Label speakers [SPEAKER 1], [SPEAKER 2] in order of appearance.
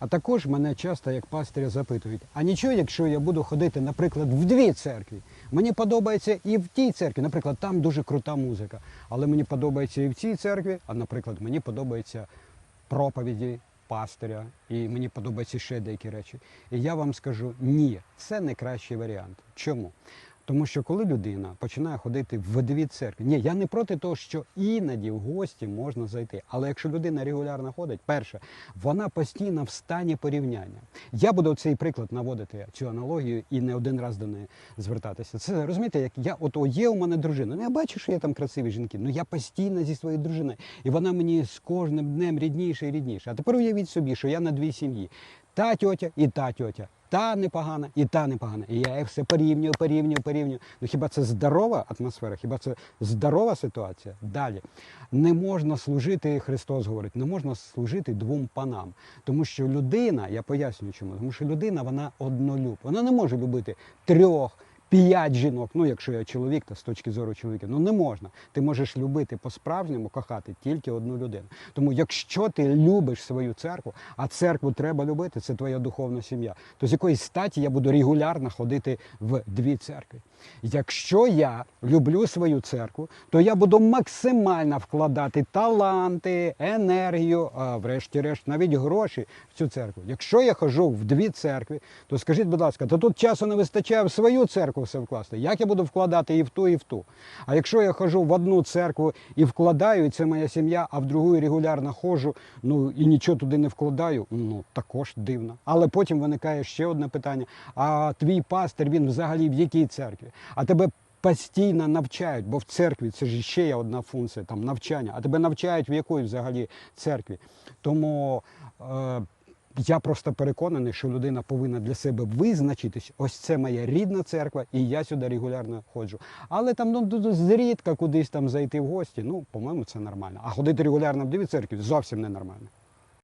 [SPEAKER 1] А також мене часто як пастиря запитують: а нічого, якщо я буду ходити, наприклад, в дві церкві. Мені подобається і в тій церкві, наприклад, там дуже крута музика. Але мені подобається і в цій церкві, а наприклад, мені подобається проповіді пастиря, і мені подобаються ще деякі речі. І я вам скажу, ні, це не кращий варіант. Чому? Тому що коли людина починає ходити в дві церкви, ні, я не проти того, що іноді в гості можна зайти. Але якщо людина регулярно ходить, перше, вона постійно в стані порівняння. Я буду цей приклад наводити цю аналогію і не один раз до неї звертатися. Це розумієте, як я от є у мене дружина. Ну я бачу, що є там красиві жінки. Ну я постійно зі своєю дружиною, і вона мені з кожним днем рідніше і рідніше. А тепер уявіть собі, що я на дві сім'ї. Та тьотя і та тьотя. Та непогана і та непогана. І я їх все порівнюю, порівнюю, порівнюю. Ну хіба це здорова атмосфера? Хіба це здорова ситуація? Далі не можна служити, Христос говорить, не можна служити двом панам. Тому що людина, я пояснюю чому, тому що людина вона однолюб. Вона не може любити трьох. П'ять жінок, ну якщо я чоловік, то з точки зору чоловіка, ну не можна. Ти можеш любити по-справжньому, кохати тільки одну людину. Тому якщо ти любиш свою церкву, а церкву треба любити, це твоя духовна сім'я, то з якоїсь статі я буду регулярно ходити в дві церкви. Якщо я люблю свою церкву, то я буду максимально вкладати таланти, енергію, а врешті-решт навіть гроші в цю церкву. Якщо я хожу в дві церкви, то скажіть, будь ласка, то тут часу не вистачає в свою церкву все вкласти. Як я буду вкладати і в ту, і в ту? А якщо я хожу в одну церкву і вкладаю, і це моя сім'я, а в другу регулярно ходжу, ну і нічого туди не вкладаю, ну також дивно. Але потім виникає ще одне питання: а твій пастир він взагалі в якій церкві? А тебе постійно навчають, бо в церкві це ж ще є одна функція, там навчання, а тебе навчають в якої взагалі церкві. Тому е, я просто переконаний, що людина повинна для себе визначитись, ось це моя рідна церква, і я сюди регулярно ходжу. Але там ну, зрідка кудись там зайти в гості, ну, по-моєму, це нормально. А ходити регулярно в дві церкві зовсім ненормально.